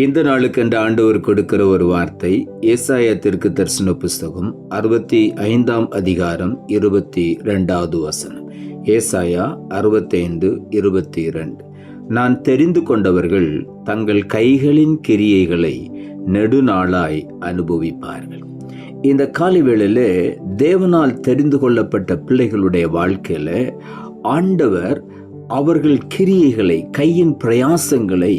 இந்த நாளுக்கென்று ஆண்டவர் கொடுக்கிற ஒரு வார்த்தை ஏசாயா தரிசன புஸ்தகம் அறுபத்தி ஐந்தாம் அதிகாரம் இருபத்தி ரெண்டாவது வசனம். ஏசாயா அறுபத்தைந்து இருபத்தி இரண்டு நான் தெரிந்து கொண்டவர்கள் தங்கள் கைகளின் கிரியைகளை நெடுநாளாய் அனுபவிப்பார்கள். இந்த காலை வேளையில் தேவனால் தெரிந்து கொள்ளப்பட்ட பிள்ளைகளுடைய வாழ்க்கையில ஆண்டவர் அவர்கள் கிரியைகளை கையின் பிரயாசங்களை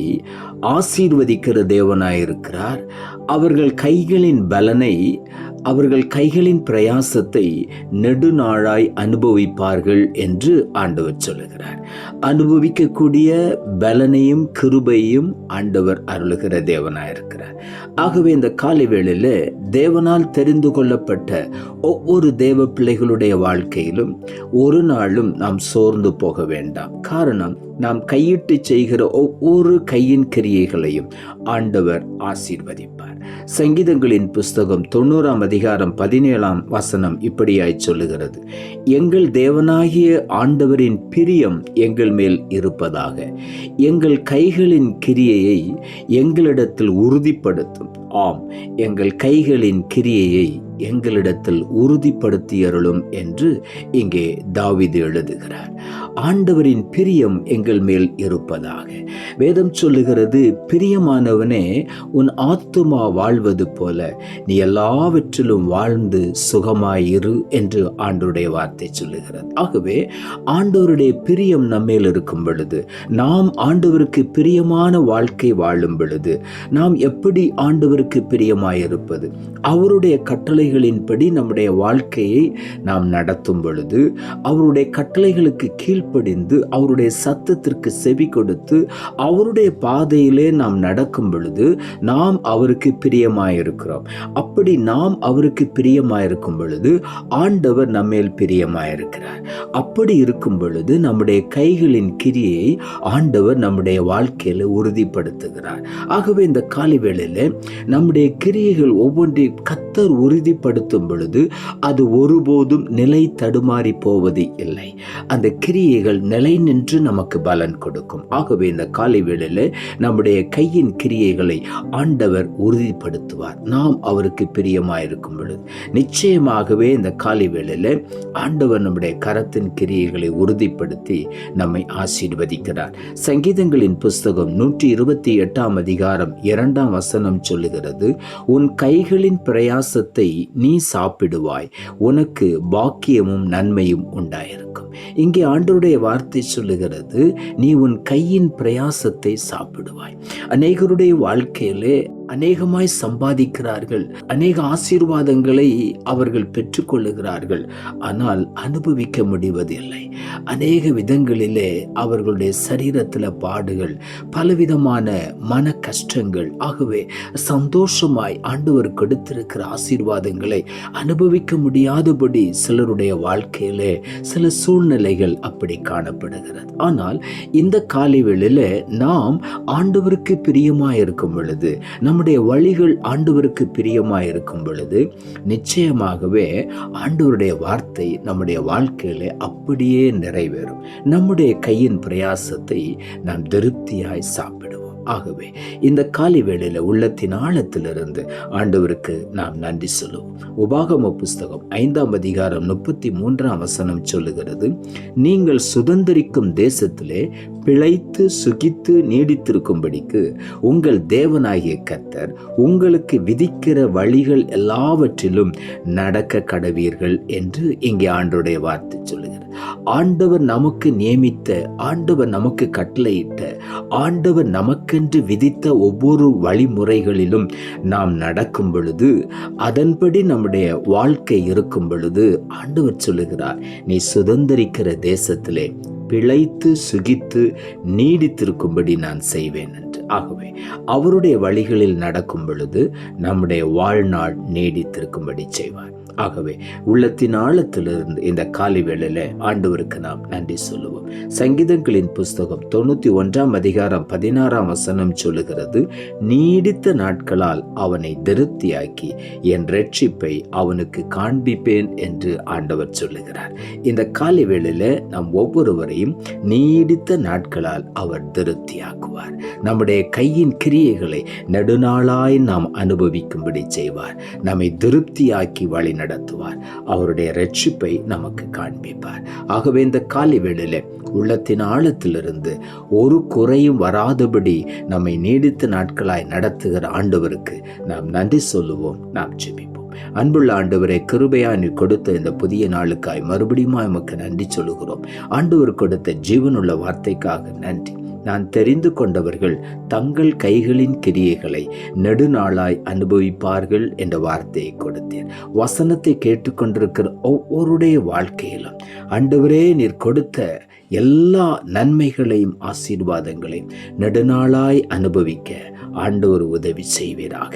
ஆசீர்வதிக்கிற தேவனாயிருக்கிறார். அவர்கள் கைகளின் பலனை அவர்கள் கைகளின் பிரயாசத்தை நெடுநாளாய் அனுபவிப்பார்கள் என்று ஆண்டவர் சொல்லுகிறார். அனுபவிக்கக்கூடிய பலனையும் கிருபையும் ஆண்டவர் அருளுகிற தேவனாயிருக்கிறார். ஆகவே இந்த காலை வேளையில் தேவனால் தெரிந்து கொள்ளப்பட்ட ஒவ்வொரு தேவ பிள்ளைகளுடைய வாழ்க்கையிலும் ஒரு நாளும் நாம் சோர்ந்து போக வேண்டாம். காரணம் நாம் கையிட்டு செய்கிற ஒவ்வொரு கையின் கிரியைகளையும் ஆண்டவர் ஆசீர்வதிப்பார். சங்கீதங்களின் புஸ்தகம் தொண்ணூறாம் அதிகாரம் பதினேழாம் வசனம் இப்படியாய் சொல்லுகிறது. எங்கள் தேவனாகிய ஆண்டவரின் பிரியம் எங்கள் மேல் இருப்பதாக. எங்கள் கைகளின் கிரியையை எங்களிடத்தில் உறுதிப்படுத்தும். ஆம் எங்கள் கைகளின் கிரியையை எங்களிடத்தில் உறுதிப்படுத்தியருளும் என்று இங்கே தாவிது எழுதுகிறார். ஆண்டவரின் பிரியம் எங்கள் மேல் இருப்பதாக. வேதம் சொல்லுகிறது பிரியமானவனே உன் ஆத்துமா வாழ்வது போல நீ எல்லாவற்றிலும் வாழ்ந்து சுகமாயிரு என்று ஆண்டவருடைய வார்த்தை சொல்லுகிறது. ஆகவே ஆண்டவருடைய பிரியம் நம்மேல் இருக்கும் பொழுது நாம் ஆண்டவருக்கு பிரியமான வாழ்க்கை வாழும் பொழுது நாம் எப்படி ஆண்டவர் ஆண்டவருக்கு பிரியமாயிருப்பது. அவருடைய கட்டளைகளின்படி நம்முடைய வாழ்க்கையை நாம் நடத்தும் பொழுது அவருடைய கட்டளைகளுக்கு கீழ்ப்படிந்து அவருடைய சத்தத்திற்கு செவி கொடுத்து அவருடைய பாதையிலே நாம் நடக்கும் பொழுது நாம் அவருக்கு பிரியமாயிருக்கிறோம். அப்படி நாம் அவருக்கு பிரியமாயிருக்கும் பொழுது ஆண்டவர் நம்மேல் பிரியமாயிருக்கிறார். அப்படி இருக்கும் பொழுது நம்முடைய கைகளின் கிரியை ஆண்டவர் நம்முடைய வாழ்க்கையில உறுதிப்படுத்துகிறார். ஆகவே இந்த காலை வேளையில் நம்முடைய கிரியைகள் ஒவ்வொன்றையும் கத்தர் உறுதிப்படுத்தும் பொழுது அது ஒருபோதும் நிலை தடுமாறி போவது இல்லை. அந்த கிரியைகள் நிலை நின்று நமக்கு பலன் கொடுக்கும். ஆகவே இந்த காலை வேளையில் நம்முடைய கையின் கிரியைகளை ஆண்டவர் உறுதிப்படுத்துவார். நாம் அவருக்கு பிரியமாயிருக்கும் பொழுது நிச்சயமாகவே இந்த காலை வேளையில் ஆண்டவர் நம்முடைய கரத்தின் கிரியைகளை உறுதிப்படுத்தி நம்மை ஆசீர்வதிக்கிறார். சங்கீதங்களின் புஸ்தகம் நூற்றி இருபத்தி எட்டாம் அதிகாரம் இரண்டாம் வசனம் சொல்லுகிறது. உன் கைகளின் பிரயாசத்தை நீ சாப்பிடுவாய். உனக்கு பாக்கியமும் நன்மையும் உண்டாயிருக்கும். இங்கே ஆண்டருடைய வார்த்தை சொல்லுகிறது நீ உன் கையின் பிரயாசத்தை சாப்பிடுவாய். அநேகருடைய வாழ்க்கையிலே அநேகமாய் சம்பாதிக்கிறார்கள். அநேக ஆசீர்வாதங்களை அவர்கள் பெற்றுக்கொள்ளுகிறார்கள். ஆனால் அனுபவிக்க முடிவதில்லை. அநேக விதங்களிலே அவர்களுடைய சரீரத்தில் பாடுகள் பலவிதமான மன கஷ்டங்கள். ஆகவே சந்தோஷமாய் ஆண்டவர் கொடுத்திருக்கிற ஆசீர்வாதங்களை அனுபவிக்க முடியாதபடி சிலருடைய வாழ்க்கையிலே சில சூழ்நிலைகள் அப்படி காணப்படுகிறது. ஆனால் இந்த காலை வேளையில நாம் ஆண்டவருக்கு பிரியமாக இருக்கும் பொழுது நம்ம நம்முடைய வழிகள் ஆண்டவருக்கு பிரியமாக இருக்கும் பொழுது நிச்சயமாகவே ஆண்டவருடைய வார்த்தை நம்முடைய வாழ்க்கையில அப்படியே நிறைவேறும். நம்முடைய கையின் பிரயாசத்தை நாம் திருப்தியாய் சாப்பிடுவோம். ஆகவே இந்த காலை வேளையில் உள்ளத்தின் ஆழத்திலிருந்து ஆண்டவருக்கு நாம் நன்றி சொல்லுவோம். உபாகம புஸ்தகம் ஐந்தாம் அதிகாரம் முப்பத்தி மூன்றாம் வசனம் சொல்லுகிறது நீங்கள் சுதந்திரிக்கும் தேசத்திலே பிழைத்து சுகித்து நீடித்திருக்கும்படிக்கு உங்கள் தேவனாகிய கத்தர் உங்களுக்கு விதிக்கிற வழிகள் எல்லாவற்றிலும் நடக்க கடவீர்கள் என்று இங்கே ஆண்டுடைய வார்த்தை சொல்லுகிறது. ஆண்டவர் நமக்கு நியமித்த ஆண்டவர் நமக்கு கட்டளையிட்ட ஆண்டவர் நமக்கென்று விதித்த ஒவ்வொரு வழிமுறைகளிலும் நாம் நடக்கும் பொழுது அதன்படி நம்முடைய வாழ்க்கை இருக்கும் பொழுது ஆண்டவர் சொல்லுகிறார் நீ சுதந்திரிக்கிற தேசத்திலே பிழைத்து சுகித்து நீடித்திருக்கும்படி நான் செய்வேன் என்று. ஆகவே அவருடைய வழிகளில் நடக்கும் பொழுது நம்முடைய வாழ்நாள் நீடித்திருக்கும்படி செய்வார். ஆகவே உள்ளத்தின் ஆழத்திலிருந்து இந்த காலை வேளையில் ஆண்டவருக்கு நாம் நன்றி சொல்லுவோம். சங்கீதங்களின் புஸ்தகம் தொண்ணூத்தி ஒன்றாம் அதிகாரம் பதினாறாம் வசனம் சொல்லுகிறது நீடித்த நாட்களால் அவனை திருப்தியாக்கி என் ரட்சிப்பை அவனுக்கு காண்பிப்பேன் என்று ஆண்டவர் சொல்லுகிறார். இந்த காலை வேளையில் நாம் ஒவ்வொருவரையும் நீடித்த நாட்களால் அவர் திருப்தியாக்குவார். நம்முடைய கையின் கிரியைகளை நெடுநாளாய் நாம் அனுபவிக்கும்படி செய்வார். நம்மை திருப்தியாக்கி வழி நடத்துவார். அவருடைய ரட்சிப்பை நமக்கு காண்பிப்பார். ஆகவே இந்த காலி வேளையில் உள்ளத்தின் ஆழத்திலிருந்து ஒரு குறையும் வராதபடி நம்மை நீடித்த நாட்களாய் நடத்துகிற ஆண்டவருக்கு நாம் நன்றி சொல்லுவோம் நாம் ஜெபிப்போம். அன்புள்ள ஆண்டவரை கிருபையா நீ கொடுத்த இந்த புதிய நாளுக்காய் மறுபடியும் நமக்கு நன்றி சொல்லுகிறோம். ஆண்டவர் கொடுத்த ஜீவனுள்ள வார்த்தைக்காக நன்றி. நான் தெரிந்து கொண்டவர்கள் தங்கள் கைகளின் கிரியைகளை நெடுநாளாய் அனுபவிப்பார்கள் என்ற வார்த்தையை கொடுத்தேன். வசனத்தை கேட்டுக்கொண்டிருக்கிற ஒவ்வொருடைய வாழ்க்கையிலும் அண்டவரே நீர் கொடுத்த எல்லா நன்மைகளையும் ஆசீர்வாதங்களையும் நெடுநாளாய் அனுபவிக்க ஆண்டவர் உதவி செய்வீராக.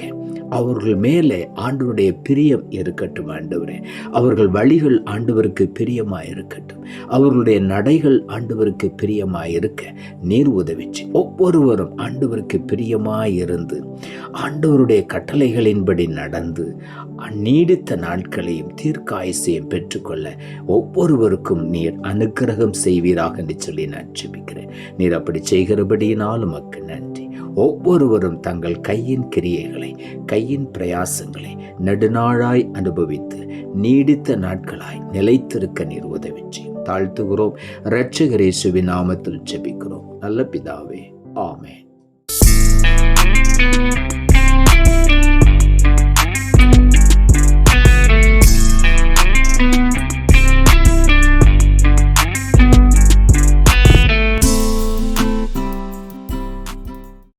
அவர்கள் மேலே ஆண்டவருடைய பிரியம் இருக்கட்டும் ஆண்டவரே. அவர்கள் வழிகள் ஆண்டவருக்கு பிரியமாக இருக்கட்டும் அவர்களுடைய நடைகள் ஆண்டவருக்கு பிரியமாக இருக்க நீர் உதவிச்சு. ஒவ்வொருவரும் ஆண்டவருக்கு பிரியமாக இருந்து ஆண்டவருடைய கட்டளைகளின்படி நடந்து நீடித்த நாட்களையும் தீர்க்காயசையும் பெற்றுக்கொள்ள ஒவ்வொருவருக்கும் நீர் அனுக்கிரகம் செய்வீராக என்று சொல்லி நான் ஜெபிக்கிறேன். நீர் அப்படி செய்கிறபடியினால் உமக்கு நன்றி. ஒவ்வொருவரும் தங்கள் கையின் கிரியைகளை கையின் பிரயாசங்களை நெடுநாளாய் அனுபவித்து நீடித்த நாட்களாய் நிலைத்திருக்க நீர் உதவி தாழ்த்துகிறோம். இரட்சகரேசுவின் நாமத்தில் ஜெபிக்கிறோம். நல்ல பிதாவே ஆமே